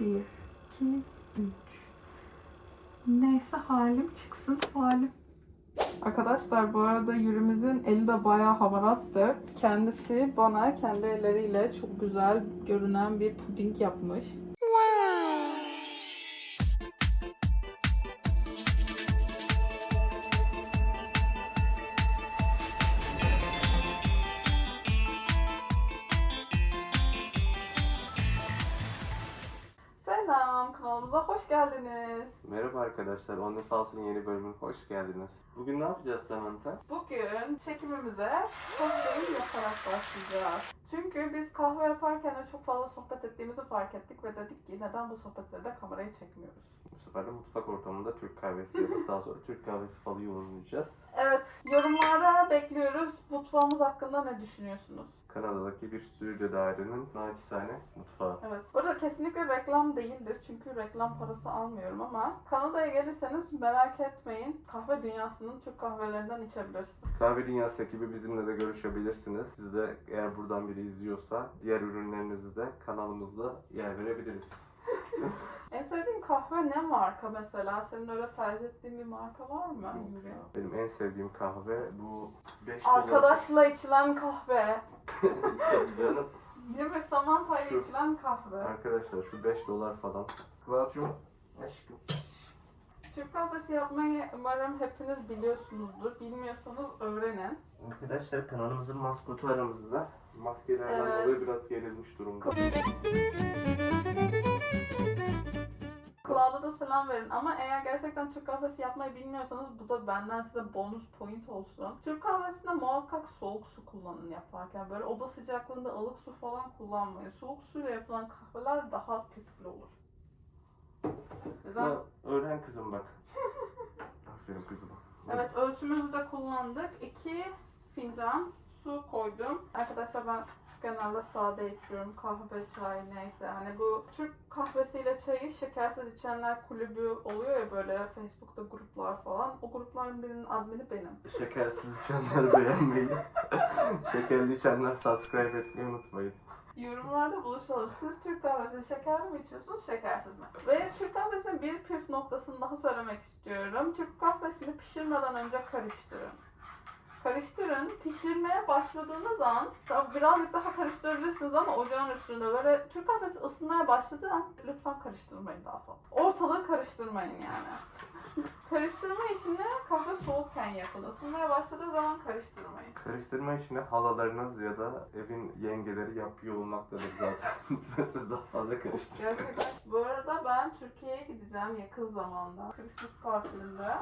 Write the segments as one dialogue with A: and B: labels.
A: Bir, iki, üç. Neyse halim çıksın halim. Arkadaşlar bu arada Yürümüzün eli de bayağı hamarattır. Kendisi bana kendi elleriyle çok güzel görünen bir puding yapmış. Hoş geldiniz.
B: Merhaba arkadaşlar, OnlyFans'ın yeni bölümüne hoş geldiniz. Bugün ne yapacağız Samantha?
A: Bugün çekimimize kahveyi yaparak başlayacağız. Çünkü biz kahve yaparken de çok fazla sohbet ettiğimizi fark ettik ve dedik ki neden bu sohbetleri de kameraya çekmiyoruz.
B: Bu sefer de mutfak ortamında Türk kahvesi yapıp daha sonra Türk kahvesi falı yorumlayacağız.
A: Evet, yorumlara bekliyoruz. Mutfağımız hakkında ne düşünüyorsunuz?
B: Kanada'daki bir stüdyo dairenin naçizane mutfağı.
A: Evet. Burada kesinlikle reklam değildir çünkü reklam parası almıyorum ama Kanada'ya gelirseniz merak etmeyin. Kahve dünyasının Türk kahvelerinden içebilirsiniz.
B: Kahve Dünyası ekibi bizimle de görüşebilirsiniz. Siz de eğer buradan biri izliyorsa diğer ürünlerinizi de kanalımızda yer verebiliriz.
A: En sevdiğin kahve ne marka mesela? Senin öyle tercih ettiğin bir marka var mı?
B: Benim en sevdiğim kahve bu 5 dolar.
A: Arkadaşla içilen kahve.
B: Tabii canım.
A: Değil mi? Samantha
B: Şu-
A: ile içilen kahve.
B: Arkadaşlar şu 5 dolar falan. Kıvacım. Aşkım.
A: Türk kahvesi yapmayı umarım hepiniz biliyorsunuzdur. Bilmiyorsanız öğrenin.
B: Arkadaşlar kanalımızın maskotu aramızda. Maskelerden
A: Evet.
B: dolayı biraz gerilmiş durumda.
A: Cloud'a da selam verin ama eğer gerçekten Türk kahvesi yapmayı bilmiyorsanız bu da benden size bonus point olsun. Türk kahvesinde muhakkak soğuk su kullanın yaparken. Böyle oda sıcaklığında ılık su falan kullanmayın. Soğuk suyla yapılan kahveler daha köpüklü olur. Güzel.
B: Ya, öğren kızım bak. Aferin kızım.
A: Evet ölçümüzü de kullandık. 2 fincan su koydum. Arkadaşlar ben genelde sade içiyorum. Kahve, çay neyse. Hani bu Türk kahvesiyle çayı şekersiz içenler kulübü oluyor ya böyle Facebook'ta gruplar falan. O grupların birinin admini benim.
B: Şekersiz içenler beğenmeyi. Şekerli içenler subscribe etmeyi unutmayın.
A: Yorumlarda buluşalım. Siz Türk kahvesini şekerli mi içiyorsunuz, şekersiz mi? Ve Türk kahvesinin bir püf noktasını daha söylemek istiyorum. Türk kahvesini pişirmeden önce karıştırın. Karıştırın. Pişirmeye başladığınız an birazcık daha karıştırabilirsiniz ama ocağın üstünde böyle Türk kahvesi ısınmaya başladığı an lütfen karıştırmayın daha fazla. Ortalığı karıştırmayın yani. Karıştırma işini kahve soğukken yapın. Isınmaya başladığı zaman karıştırmayın.
B: Karıştırma işini halalarınız ya da evin yengeleri yapıyor olmaktadır zaten. Lütfen siz daha fazla karıştırın.
A: Gerçekten. Bu arada ben Türkiye'ye gideceğim yakın zamanda. Christmas tatilinde.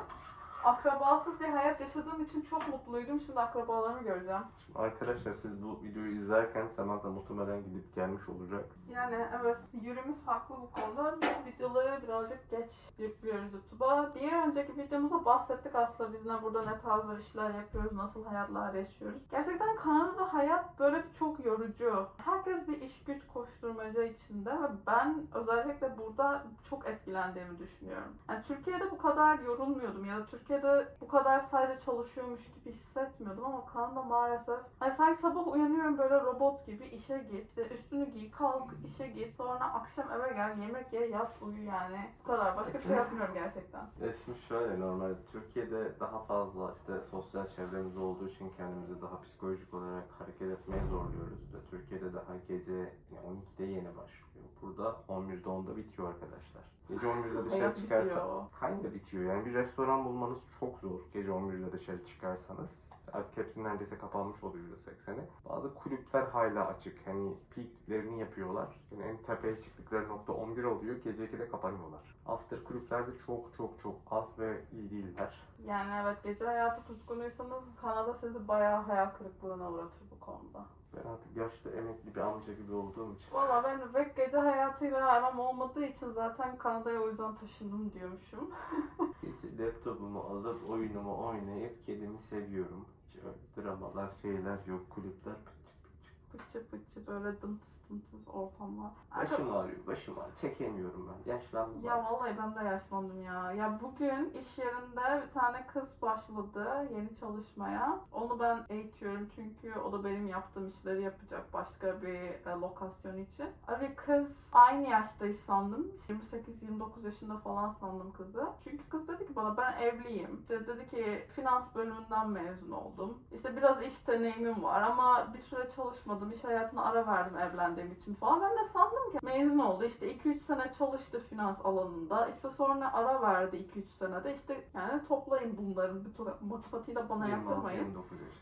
A: Akrabasız bir hayat yaşadığım için çok mutluydum. Şimdi akrabalarımı göreceğim.
B: Arkadaşlar siz bu videoyu izlerken Samantha muhtemelen gidip gelmiş olacak.
A: Yani evet yürümüz haklı bu konuda. Bu videoları birazcık geç yüklüyoruz YouTube'a. Diğer önceki videomuzda bahsettik aslında biz ne burada ne tarzda işler yapıyoruz, nasıl hayatlar yaşıyoruz. Gerçekten Kanada'da hayat böyle çok yorucu. Herkes bir iş güç koşturmaca içinde ve ben özellikle burada çok etkilendiğimi düşünüyorum. Yani Türkiye'de bu kadar yorulmuyordum ya da Türkiye'de bu kadar sadece çalışıyormuş gibi hissetmiyordum ama Kanada maalesef Hani sanki sabah uyanıyorum böyle robot gibi işe git, işte üstünü giy, kalk, işe git, sonra akşam eve gel, yemek ye, yat, uyu yani. Bu kadar. Başka bir şey yapmıyorum gerçekten.
B: Ya şimdi şöyle normal Türkiye'de daha fazla işte sosyal çevremiz olduğu için kendimizi daha psikolojik olarak hareket etmeye zorluyoruz. Ve Türkiye'de daha gece yani 12'de yeni başlıyor. Burada 11'de 10'da bitiyor arkadaşlar. Gece 11'de dışarı
A: Hayat
B: çıkarsa
A: bitiyor.
B: Kinda bitiyor. Yani bir restoran bulmanız çok zor. Gece 11'de dışarı çıkarsanız. Artık hepsi neredeyse kapanmış oluyor %80'i. Bazı kulüpler hala açık. Hani peaklerini yapıyorlar. Yani en tepeye çıktıkları nokta 11 oluyor. Gece 2'de kapanıyorlar. After kulüplerde çok çok çok az ve iyi değiller.
A: Yani evet gece hayatı tutkunuysanız Kanada sizi bayağı hayal kırıklığına uğratır bu konuda.
B: Ben artık yaşlı emekli bir amca gibi olduğum için.
A: Valla ben pek gece hayatıyla aram olmadığı için zaten Kanada'ya o yüzden taşındım diyormuşum.
B: Gece laptopumu alıp oyunumu oynayıp kedimi seviyorum. Hiç öyle dramalar şeyler yok. Kulüpler pıçık pıçık.
A: Pıçı pıçı böyle dımtıs sıkıntısız ortamlar.
B: Başım ağrıyor, başım ağrıyor. Çekemiyorum ben. Yaşlandım.
A: Ya
B: artık.
A: vallahi ben de yaşlandım ya. Ya bugün iş yerinde bir tane kız başladı yeni çalışmaya. Onu ben eğitiyorum çünkü o da benim yaptığım işleri yapacak başka bir e, lokasyon için. Abi kız aynı yaştayız sandım. 28-29 yaşında falan sandım kızı. Çünkü kız dedi ki bana ben evliyim. İşte dedi ki finans bölümünden mezun oldum. İşte biraz iş deneyimim var ama bir süre çalışmadım. İş hayatına ara verdim evlendiğim için falan. Ben de sandım ki mezun oldu. İşte 2-3 sene çalıştı finans alanında. İşte sonra ara verdi 2-3 senede. İşte yani toplayın bunların bütün matematiği de bana
B: 26-29
A: yaptırmayın.
B: yaşında.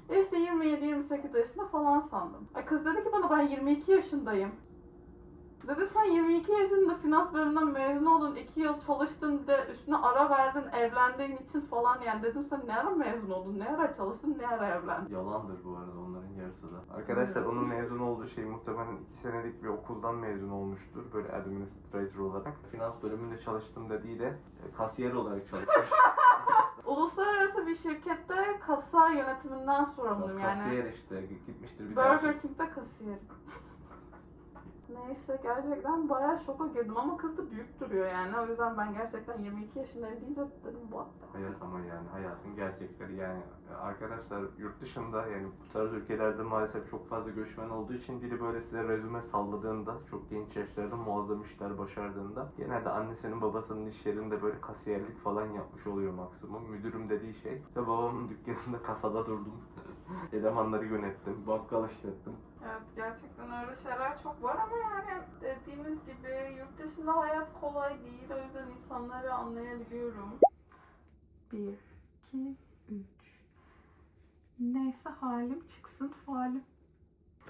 A: E işte 27-28 yaşında falan sandım. Ay kız dedi ki bana ben 22 yaşındayım. Dedim sen 22 yaşında finans bölümünden mezun oldun, 2 yıl çalıştın de üstüne ara verdin evlendiğin için falan yani dedim sen ne ara mezun oldun, ne ara çalıştın, ne ara evlendin.
B: Yalandır bu arada onların yarısı da. Arkadaşlar onun mezun olduğu şey muhtemelen 2 senelik bir okuldan mezun olmuştur. Böyle administrator olarak. Finans bölümünde çalıştım dediği de e, kasiyer olarak çalışmış.
A: Uluslararası bir şirkette kasa yönetiminden sorumluyum yani.
B: Kasiyer işte gitmiştir bir tane.
A: Burger King'de kasiyerim. Neyse gerçekten bayağı şoka girdim ama kız da büyük duruyor yani. O yüzden ben gerçekten 22 yaşındayım deyince dedim what?
B: Hayat ama yani hayatın gerçekleri yani arkadaşlar yurt dışında yani bu tarz ülkelerde maalesef çok fazla göçmen olduğu için biri böyle size rezüme salladığında çok genç yaşlarda muazzam işler başardığında genelde annesinin babasının iş yerinde böyle kasiyerlik falan yapmış oluyor maksimum. Müdürüm dediği şey. İşte babamın dükkanında kasada durdum. Elemanları yönettim, bakkal işlettim.
A: Evet gerçekten öyle şeyler çok var ama yani dediğimiz gibi yurt dışında hayat kolay değil. O yüzden insanları anlayabiliyorum. 1, 2, 3. Neyse halim çıksın falim.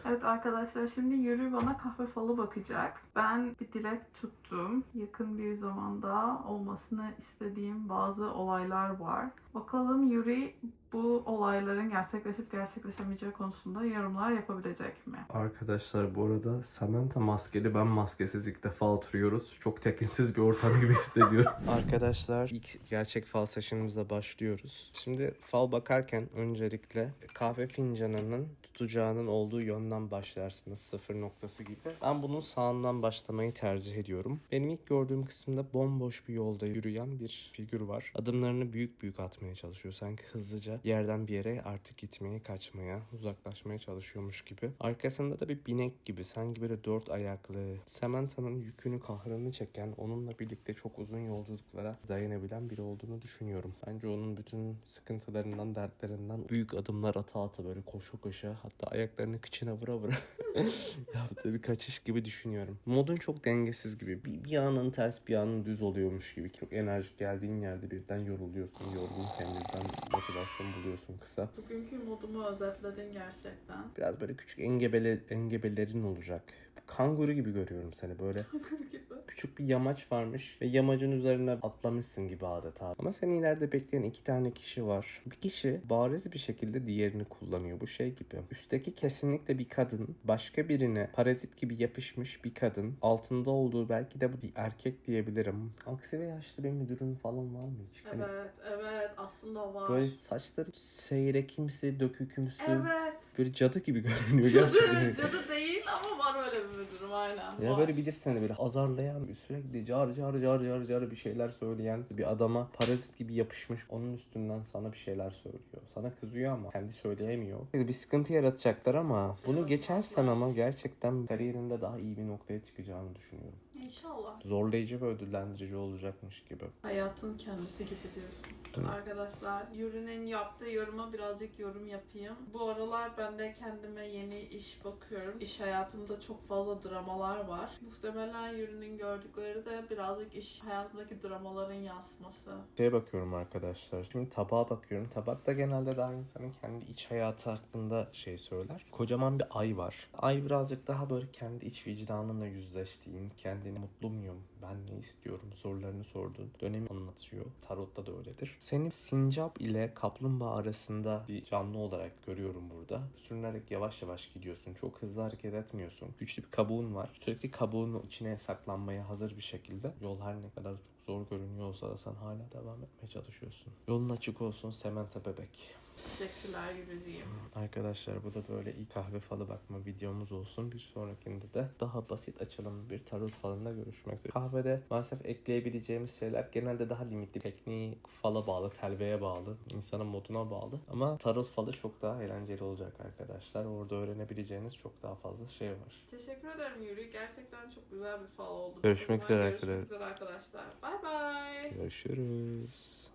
A: Evet arkadaşlar şimdi Yuri bana kahve falı bakacak. Ben bir dilek tuttum. Yakın bir zamanda olmasını istediğim bazı olaylar var. Bakalım Yuri bu olayların gerçekleşip gerçekleşemeyeceği konusunda yorumlar yapabilecek mi?
B: Arkadaşlar bu arada Samantha maskeli ben maskesiz ilk defa oturuyoruz. Çok tekinsiz bir ortam gibi hissediyorum. Arkadaşlar ilk gerçek fal session'ımıza başlıyoruz. Şimdi fal bakarken öncelikle kahve fincanının tutacağının olduğu yönden başlarsınız sıfır noktası gibi. Ben bunun sağından başlamayı tercih ediyorum. Benim ilk gördüğüm kısımda bomboş bir yolda yürüyen bir figür var. Adımlarını büyük büyük atmaya çalışıyor. Sanki hızlıca yerden bir yere artık gitmeye, kaçmaya, uzaklaşmaya çalışıyormuş gibi. Arkasında da bir binek gibi sanki böyle dört ayaklı. Samantha'nın yükünü kahrını çeken, onunla birlikte çok uzun yolculuklara dayanabilen biri olduğunu düşünüyorum. Bence onun bütün sıkıntılarından, dertlerinden büyük adımlar ata ata böyle koşu koşa hatta ayaklarını kıçına vura vura yaptığı bir kaçış gibi düşünüyorum. Modun çok dengesiz gibi. Bir, bir anın ters bir anın düz oluyormuş gibi. Çok enerjik geldiğin yerde birden yoruluyorsun. Yorgunken birden motivasyon buluyorsun kısa.
A: Bugünkü modumu özetledin gerçekten.
B: Biraz böyle küçük engebele, engebelerin olacak. Kanguru gibi görüyorum seni böyle. Küçük bir yamaç varmış ve yamacın üzerine atlamışsın gibi adeta. Ama seni ileride bekleyen iki tane kişi var. Bir kişi bariz bir şekilde diğerini kullanıyor. Bu şey gibi. Üstteki kesinlikle bir kadın. Başka birine parazit gibi yapışmış bir kadın. Altında olduğu belki de bu bir erkek diyebilirim. Aksi ve yaşlı bir müdürün falan var mı hiç? Hani
A: Evet, evet aslında var.
B: Böyle saçları seyrekimsi, dökükümsü.
A: Evet.
B: Böyle cadı gibi görünüyor gerçekten.
A: Cadı, cadı değil ama var öyle bir müdürüm aynen.
B: Ya
A: var.
B: böyle bilirsin hani böyle azarlayan, sürekli car car car car car bir şeyler söyleyen bir adama parazit gibi yapışmış. Onun üstünden sana bir şeyler söylüyor. Sana kızıyor ama kendi söyleyemiyor. Bir sıkıntı yaratacaklar ama bunu geçersen ama gerçekten kariyerinde daha iyi bir noktaya çıkacağını düşünüyorum.
A: İnşallah.
B: Zorlayıcı ve ödüllendirici olacakmış gibi.
A: Hayatın kendisi gibi diyorsun.
B: Evet.
A: Arkadaşlar Yuri'nin yaptığı yoruma birazcık yorum yapayım. Bu aralar ben de kendime yeni iş bakıyorum. İş hayatımda çok fazla dramalar var. Muhtemelen Yuri'nin gördükleri de birazcık iş hayatındaki dramaların yansıması.
B: Şeye bakıyorum arkadaşlar. Şimdi tabağa bakıyorum. Tabakta genelde daha insanın kendi iç hayatı hakkında şey söyler. Kocaman bir ay var. Ay birazcık daha böyle kendi iç vicdanınla yüzleştiğin, kendini mutlu muyum, ben ne istiyorum sorularını sorduğun dönemi anlatıyor. Tarotta da öyledir. Seni sincap ile kaplumbağa arasında bir canlı olarak görüyorum burada. Sürünerek yavaş yavaş gidiyorsun. Çok hızlı hareket etmiyorsun. Güçlü bir kabuğun var. Sürekli kabuğun içine saklanmaya hazır bir şekilde. Yol her ne kadar çok zor görünüyor olsa da sen hala devam etmeye çalışıyorsun. Yolun açık olsun Semente bebek.
A: Teşekkürler Gülücüğüm.
B: Arkadaşlar bu da böyle ilk kahve falı bakma videomuz olsun. Bir sonrakinde de daha basit açılımlı bir tarot falında görüşmek üzere. Kahvede maalesef ekleyebileceğimiz şeyler genelde daha limitli. Tekniği fala bağlı, telveye bağlı, insanın moduna bağlı. Ama tarot falı çok daha eğlenceli olacak arkadaşlar. Orada öğrenebileceğiniz çok daha fazla şey var.
A: Teşekkür ederim Yuri. Gerçekten çok güzel bir fal oldu.
B: Görüşmek üzere
A: Görüşmek üzere arkadaşlar. Bay bay.
B: Görüşürüz.